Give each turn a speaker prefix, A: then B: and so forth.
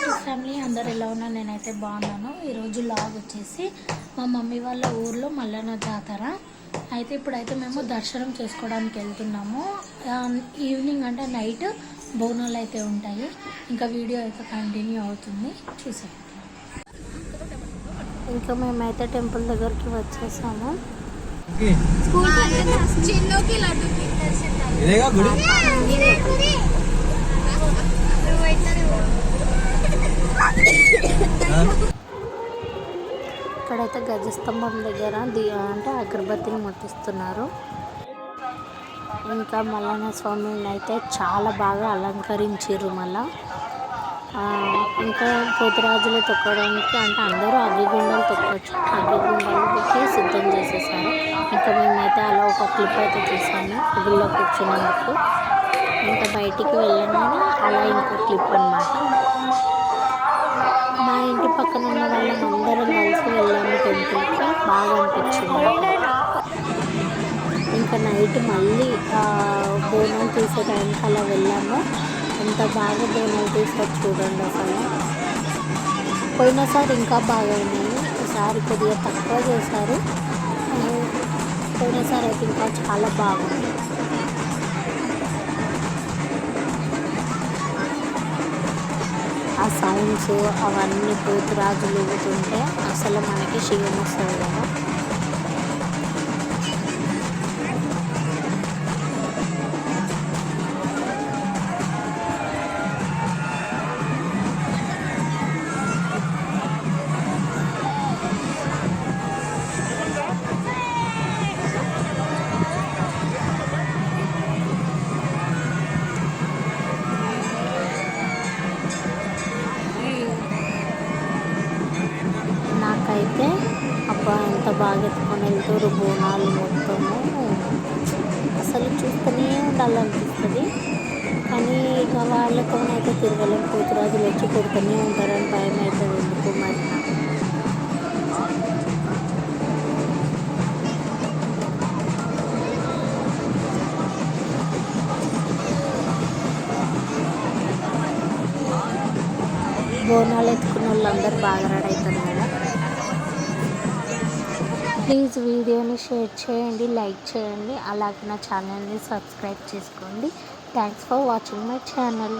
A: YouTube family అందరు ఎలా ఉన్నారు నేనైతే బాగున్నాను ఈరోజు లాగ్ వచ్చేసి మా మమ్మీ వాళ్ళ ఊర్లో మల్లన్న జాతర అయితే ఇప్పుడైతే మేము దర్శనం చేసుకోవడానికి వెళ్తున్నాము ఈవినింగ్ అంటే నైట్ బోనాలు అయితే ఉంటాయి ఇంకా వీడియో అయితే కంటిన్యూ అవుతుంది చూసాం ఇంకా మేమైతే టెంపుల్ దగ్గరికి వచ్చేసాము
B: ఇదేగా గుడి
A: ఇక్కడైతే గజస్తంభం దగ్గర అంటే అగరబత్తిని ముట్టిస్తున్నారు. ఇంకా మల్లన్న స్వామిని అయితే చాలా బాగా అలంకరించారు మళ్ళా ఇంకా పోతురాజులు తొక్కడానికి అంటే అందరూ అగ్గిగుండలు తొక్కవచ్చు అగ్గిగుండాలకి సిద్ధం చేసేసారు. ఇంకా మేమైతే అలా ఒక క్లిప్ అయితే తీసాము గుళ్ళో కూర్చున్నందుకు. ఇంకా బయటికి వెళ్ళగానే అలా ఇంకో క్లిప్ అన్నమాట. పక్కన ఉన్న వాళ్ళం అందరం కలిసి వెళ్ళాము టెంపుల్కి. బాగా అనిపించింది. ఇంకా నైట్ మళ్ళీ ఆ, బోనాలు తీసే టైంకి అలా వెళ్ళాము. ఎంత బాగా బోనాలు తీసారు చూడండి అసలు. పోయినసారి ఇంకా బాగా ఉన్నాయి ఈసారి కొద్దిగా తక్కువ చేశారు. పోయినసారి అయితే ఇంకా చాలా బాగుంది. సౌండ్స్ అవన్నీ పోతురాజులు ఊగుతుంటే అసలు మనకి శివం వస్తుంది కదా అయితే అబ్బా ఎంత బాగా ఎత్తుకొని వెళ్తారు బోనాలు మొత్తము. అసలు చూస్తూనే ఉండాలనిపిస్తుంది. కానీ ఇక వాళ్ళతోనైతే తిరగలేం. కూతురాజులు వచ్చి కొడుతూనే ఉంటారని భయం అవుతుంది ఎందుకు మరి? బోనాలు ఎత్తుకున్న వాళ్ళందరూ బాగా రెడీ అవుతారు ప్లీజ్ వీడియోని షేర్ చేయండి లైక్ చేయండి అలాగే నా ఛానల్ని సబ్స్క్రైబ్ చేసుకోండి. Thanks for watching my channel